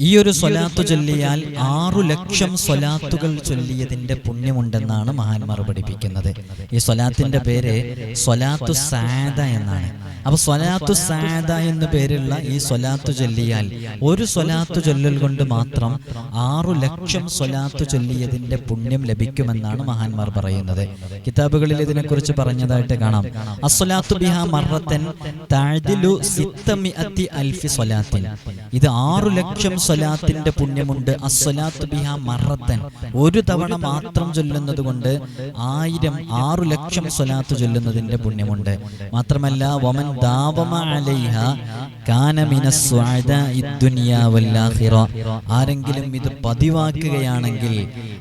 ഈ ഒരു സ്വലാത്തു ചൊല്ലിയാൽ ആറു ലക്ഷം സ്വലാത്തുകൾ ചൊല്ലിയതിന്റെ പുണ്യമുണ്ടെന്നാണ് മഹാന്മാർ പഠിപ്പിക്കുന്നത്. ഈ സ്വലാത്തിന്റെ പേര് സ്വലാത്തു സാദ എന്നാണ്. അപ്പൊ സ്വലാത്തു സാദ എന്ന പേരുള്ള ഈ സ്വലാത്തു ചൊല്ലിയാൽ ഒരു സ്വലാത്തു ചൊല്ലൽ കൊണ്ട് മാത്രം ആറു ലക്ഷം സ്വലാത്തു ചൊല്ലിയതിന്റെ പുണ്യം ലഭിക്കുമെന്നാണ് മഹാന്മാർ പറയുന്നത്. കിതാബുകളിൽ ഇതിനെക്കുറിച്ച് പറഞ്ഞതായിട്ട് കാണാം. അസ്വലാത്തു ബിഹ മറത്തൻ താഴ്തിലു സിത്തമിഅത്തി അൽഫി സ്വലാത്തിൻ. ഇത് ആറു ലക്ഷം സ്വലാത്തിന്റെ പുണ്യമുണ്ട്. അസ്വലാത്ത് ബിഹ മറത്തൻ. ഒരു തവണ മാത്രം ചൊല്ലുന്നത് കൊണ്ട് ആയിരം ആറു ലക്ഷം സ്വലാത്ത് ചൊല്ലുന്നതിന്റെ പുണ്യമുണ്ട്. മാത്രമല്ല വമൻ ആഖിറ ആരെങ്കിലും ഇത് പതിവാക്കുകയാണെങ്കിൽ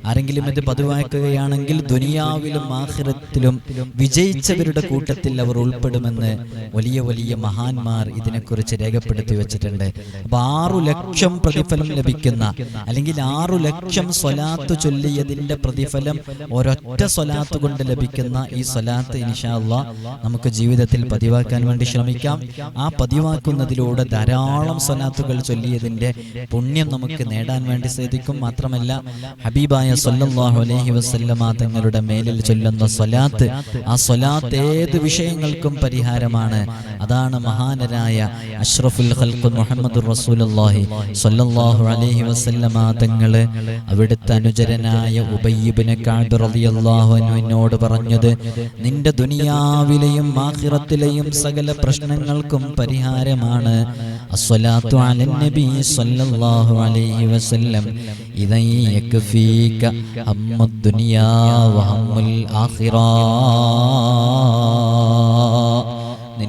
ആരെങ്കിലും ഇത് പതിവാക്കുകയാണെങ്കിൽ ദുനിയാവിലും ആഖിറത്തിലും വിജയിച്ചവരുടെ കൂട്ടത്തിൽ അവർ ഉൾപ്പെടുമെന്ന് വലിയ വലിയ മഹാന്മാർ ഇതിനെക്കുറിച്ച് രേഖപ്പെടുത്തി വെച്ചിട്ടുണ്ട്. അപ്പൊ ആറു ലക്ഷം പ്രതിഫലം ലഭിക്കുന്ന അല്ലെങ്കിൽ ആറു ലക്ഷം സ്വലാത്ത് ചൊല്ലിയതിന്റെ പ്രതിഫലം ഒരൊറ്റ സ്വലാത്ത് കൊണ്ട് ലഭിക്കുന്ന ഈ സ്വലാത്ത് ഇൻഷാല്ല നമുക്ക് ജീവിതത്തിൽ പതിവാക്കാൻ വേണ്ടി ശ്രമിക്കാം. ആ പതിവാക്കുന്നതിലൂടെ ധാരാളം സ്വലാത്തുകൾ ചൊല്ലിയതിന്റെ പുണ്യം നമുക്ക് നേടാൻ വേണ്ടി സാധിക്കും. മാത്രമല്ല ഹബീബായ സല്ലല്ലാഹു അലൈഹി വസല്ലമ തങ്ങളുടെ മേലിൽ ചൊല്ലുന്ന സ്വലാത്ത് ആ സ്വലാത്ത് ഏത് വിഷയങ്ങൾക്കും പരിഹാരമാണ്. അതാണ് മഹാനരായ അഷ്റഫുൽ ഖൽഖ് മുഹമ്മദ് റസൂലുള്ളാഹി സ്വല്ലല്ലാഹു അലൈഹി വസല്ലമ തങ്ങൾ അവിടുത്തെ അനുചരനായ ഇബ്നു കഅബ് റളിയല്ലാഹു അൻഹുവിനോട് പറഞ്ഞത് നിന്റെ ദുനിയാവിലെയും ആഖിറത്തിലെയും സകല പ്രശ്നങ്ങൾക്കും പരിഹാരമാണ്. അസ്സലാത്തു അലൻ നബി സ്വല്ലല്ലാഹു അലൈഹി വസല്ലം. ഇദൈ യക്ഫീക അമ്മ ദുനിയാ വഹമ്മുൽ ആഖിറ.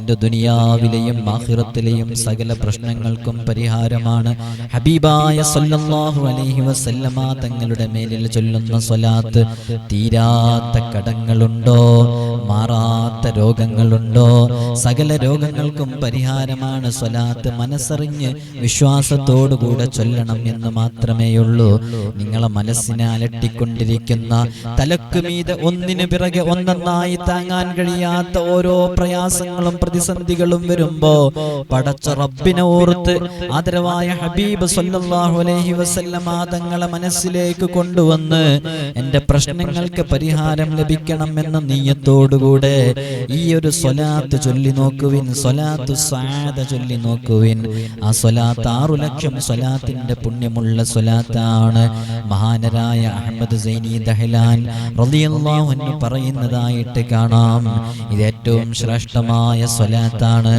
നിന്റെ ദുനിയാവിലെയും ആഹിറത്തിലെയും സകല പ്രശ്നങ്ങൾക്കും പരിഹാരമാണ്. ഹബീബായ സല്ലല്ലാഹു അലൈഹി വസല്ലമ തങ്ങളുടെ മേലിൽ ചൊല്ലുന്ന സ്വലാത്ത് തീരാത്ത കടങ്ങളുണ്ടോ? മാറാത്ത രോഗങ്ങളുണ്ടോ? സകല രോഗങ്ങൾക്കും പരിഹാരമാണ് സ്വലാത്ത്. മനസ്സറിഞ്ഞ് വിശ്വാസത്തോടുകൂടെ ചൊല്ലണം എന്ന് മാത്രമേയുള്ളൂ. നിങ്ങളെ മനസ്സിനെ അലട്ടിക്കൊണ്ടിരിക്കുന്ന തലക്കുമീത് ഒന്നിനു പിറകെ ഒന്നെന്നായി താങ്ങാൻ കഴിയാത്ത ഓരോ പ്രയാസങ്ങളും പ്രതിസന്ധികളും വരുമ്പോ പടച്ച റബ്ബിനെ ഓർത്ത് ആദരവായ ഹബീബ് സല്ലല്ലാഹു അലൈഹി വസല്ലം തങ്ങളെ മനസ്സിലേക്ക് കൊണ്ടുവന്ന് എന്റെ പ്രശ്നങ്ങൾക്ക് പരിഹാരം ലഭിക്കണം എന്ന നീയത്തോടുകൂടെ ഈ ഒരു സ്വലാത്ത് ചൊല്ലി നോക്കുവിൻ സ്വലാത്തു സാദ ചൊല്ലി നോക്കുവിൻ. ആ സ്വലാത്ത് ആറു ലക്ഷം സ്വലാത്തിന്റെ പുണ്യമുള്ള സ്വലാത്താണ്. മഹാനരായ അഹമ്മദ് സൈനി ദഹലാൻ റളിയല്ലാഹു അൻഹു പറയുന്നതായിട്ട് കാണാം. ഇത് ഏറ്റവും ശ്രേഷ്ഠമായ സ്വലാത്താണ്.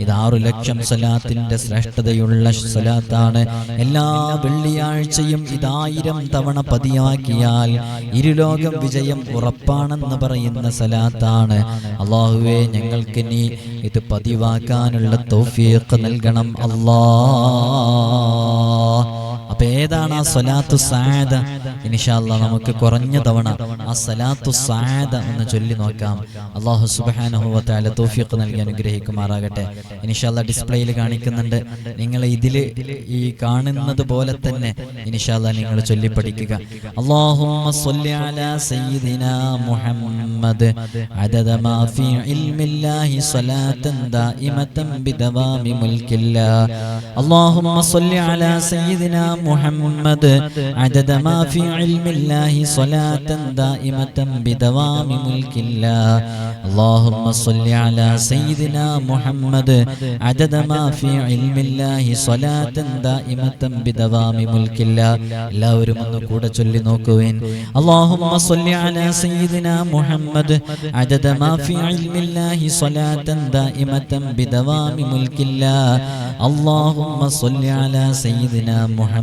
ഇത് ആറു ലക്ഷം സ്വലാത്തിന്റെ ശ്രേഷ്ഠതയുള്ള സ്വലാത്താണ്. എല്ലാ വെള്ളിയാഴ്ചയും ഇതായിരം തവണ പതിയാക്കിയാൽ ഇരുലോകം വിജയം ഉറപ്പാണെന്ന് പറയുന്ന സലാത്താണ് അള്ളാഹുവെ ഞങ്ങൾക്ക് നീ ഇത് പതിവാക്കാനുള്ള തോഫിയൊക്കെ നൽകണം. അല്ലാ അപ്പൊ ഏതാണ് ആ സ്വലാത്തു സാദ ഇനിഷാല്ല നമുക്ക് കുറഞ്ഞ തവണ ആ സലാത്തു സാദ എന്ന് ചൊല്ലി നോക്കാം. അള്ളാഹു സുബാനുഹുവത്താല തോഫിയൊക്കെ നൽകി അനുഗ്രഹിക്കുമാറാകട്ടെ. ഇനിഷാല്ല ഡിസ്പ്ലേയിൽ കാണിക്കുന്നുണ്ട്. നിങ്ങൾ ഇതിൽ ഈ കാണുന്നത് പോലെ തന്നെ ഇനിഷാല്ല നിങ്ങൾ ചൊല്ലി പഠിക്കുക. മുഹമ്മദ്. ما في علم الله صلاة دائمة بدوام ملك الله اللهم صل على سيدنا محمد عدد ما في علم الله صلاة دائمة بدوام ملك الله اللهم صل على سيدنا محمد عدد ما في علم الله صلاة دائمة بدوام ملك الله എല്ലാവരും ഒന്ന് കൂടെ ചൊല്ലി നോക്കുവേൻ اللهم صل على سيدنا محمد عدد ما في علم الله صلاة دائمة بدوام ملك الله اللهم صل على سيدنا محمد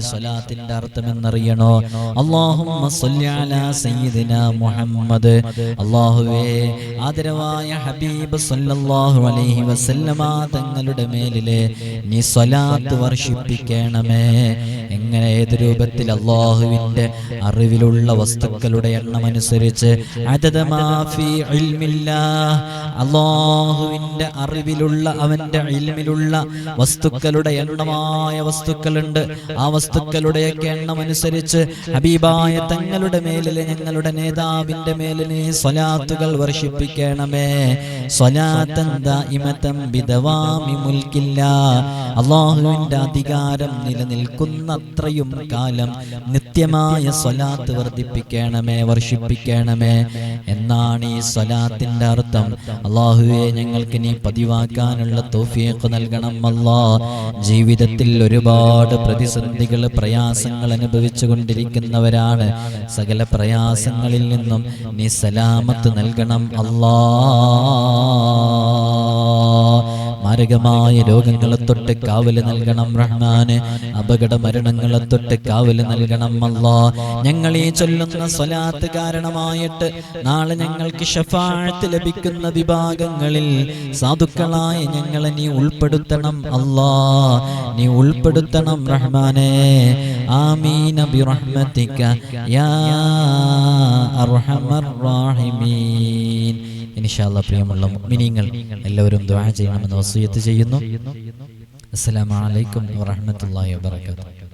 സ്വലാത്തിന്റെ അർത്ഥം എന്നറിയണോ മുഹമ്മദ്. അള്ളാഹുവേ ആദരവായ ഹബീബ് സല്ലല്ലാഹു അലൈഹി വസല്ലമ തങ്ങളുടെ മേലിലെ നീ സ്വലാത്ത് വർഷിപ്പിക്കണമേ. എങ്ങനെ ഏത് രൂപത്തിൽ അള്ളാഹുവിന്റെ അറിവിലുള്ള വസ്തുക്കളുടെ എണ്ണം അനുസരിച്ച്. അള്ളാഹുവിന്റെ അറിവിലുള്ള അവന്റെ ഇൽമിലുള്ള വസ്തുക്കളുടെ എണ്ണമായ വസ്തുക്കളുണ്ട്. ആ വസ്തുക്കളുടെയൊക്കെ എണ്ണം അനുസരിച്ച് ഹബീബായ തങ്ങളുടെ മേലിലെ ഞങ്ങളുടെ നേതാവിന്റെ മേലിന് സ്വലാത്തുകൾ വർഷിപ്പിക്കണമേ. അള്ളാഹുവിന്റെ അധികാരം നിലനിൽക്കുന്നത്രയും കാലം നിത്യമായ സ്വലാത്ത് വർദ്ധിപ്പിക്കണമേ വർഷിപ്പിക്കണമേ. എന്നാണ് ഈ സ്വലാത്തിന്റെ അർത്ഥം. അള്ളാഹുവെ ഞങ്ങൾക്ക് നീ പതിവാക്കാനുള്ള തോഫിയൊക്കെ നൽകണം അല്ലാ. ജീവിതത്തിൽ ഒരുപാട് പ്രതിസന്ധികൾ പ്രയാസങ്ങൾ അനുഭവിച്ചു കൊണ്ടിരിക്കുന്നവരാണ്. സകല പ്രയാസങ്ങളിൽ നിന്നും നീ സലാമത്ത് നൽകണം. അല്ലാ മാരകമായ രോഗങ്ങളെ തൊട്ട് കാവൽ നൽകണം റഹ്മാന്. അപകട മരണങ്ങളെ തൊട്ട് കാവൽ നൽകണം അല്ലാ. ഞങ്ങൾ ഈ ചൊല്ലുന്ന സ്വലാത്ത് കാരണമായിട്ട് നാളെ ഞങ്ങൾക്ക് ഷഫാഴത്ത് ലഭിക്കുന്ന വിഭാഗങ്ങളിൽ സാധുക്കളായ ഞങ്ങളെ നീ ഉൾപ്പെടുത്തണം അല്ലാ. നീ ഉൾപ്പെടുത്തണം റഹ്മാനെ. ആമീന ബിറഹ്മതിക യാ അർഹമർ റാഹിമീൻ. ഇൻഷാല്ല പ്രിയമുള്ള മുഅ്മിനീങ്ങൾ എല്ലാവരും ദുആ ചെയ്യണമെന്ന് വസൂയത്ത് ചെയ്യുന്നു. അസ്സലാമു അലൈക്കും വറഹ്മത്തുള്ളാഹി വബറകാതുഹു.